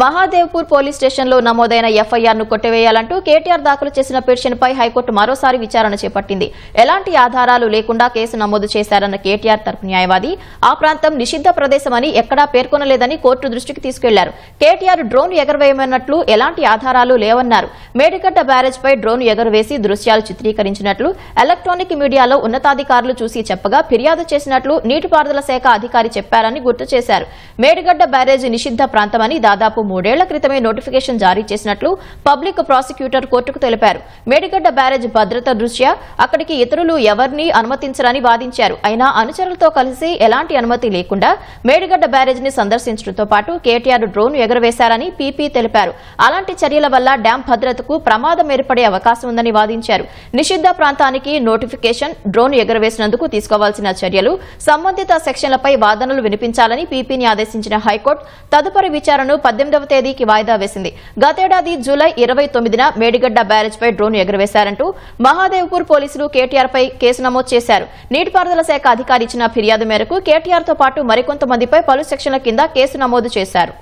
Mahadevpur police స్టేషన్లో నమోదైన ఎఫ్ఐఆర్ను కొట్టివేయాలంటూ కేటీఆర్ దాఖలు చేసిన పిటిషన్పై హైకోర్టు మరోసారి విచారణ చేపట్టింది. ఎలాంటి ఆధారాలు లేకుండా కేసు నమోదు చేశారన్న కేటీఆర్ తరపు న్యాయవాది ఆ ప్రాంతం నిషిద్ధ ప్రదేశమని ఎక్కడా పేర్కొనలేదని కోర్టు దృష్టికి తీసుకెళ్ళారు. కేటీఆర్ డ్రోన్ ఎగరవేయమన్నట్లు ఎలాంటి ఆధారాలు లేవన్నారు. మేడిగడ్డ బ్యారేజ్పై డ్రోన్ ఎగరవేసి దృశ్యాలు చిత్రీకరించినట్లు ఎలక్ట్రానిక్ మీడియాలో ఉన్నతాధికారులు చూసి చెప్పగా ఫిర్యాదు చేసినట్లు నీటిపారుదల శాఖ అధికారి చెప్పారని గుర్తు చేశారు. మేడిగడ్డ బ్యారేజ్ నిషిద్ధ ప్రాంతమని దాదాపు మూడేళ్ళ క్రితమే నోటిఫికేషన్ జారీ చేసినట్లు పబ్లిక్ ప్రాసిక్యూటర్ కోర్టుకు తెలిపారు. మేడిగడ్డ బ్యారేజ్ భద్రత దృష్ట్యా అక్కడికి ఇతరులు ఎవరిని అనుమతించరని వాదించారు. అయినా అనుచరులతో కలిసి ఎలాంటి అనుమతి లేకుండా మేడిగడ్డ బ్యారేజ్ని సందర్శించడంతో పాటు కేటీఆర్ డ్రోన్ ఎగరవేశారని పీపీ తెలిపారు. అలాంటి చర్యల వల్ల డ్యాం భద్రతకు ప్రమాదం ఏర్పడే అవకాశం ఉందని వాదించారు. నిషిద్ధ ప్రాంతానికి నోటిఫికేషన్ డ్రోన్ ఎగరవేసినందుకు తీసుకోవాల్సిన చర్యలు సంబంధిత సెక్షన్లపై వాదనలు వినిపించాలని పీపీని ఆదేశించిన హైకోర్టు తదుపరి విచారణను పద్దెనిమిదవ తేదీకి వాయిదా వేసింది. గతేడాది జూలై ఇరవై తొమ్మిదిన మేడిగడ్డ బ్యారేజ్ పై డ్రోన్ ఎగురవేశారంటూ మహాదేవ్పూర్ పోలీసులు కేటీఆర్ పై కేసు నమోదు చేశారు. నీటిపారుదల శాఖ అధికారి ఇచ్చిన ఫిర్యాదు మేరకు కేటీఆర్తో పాటు మరికొంతమందిపై పలు సెక్షన్ల కింద కేసు నమోదు చేశారు.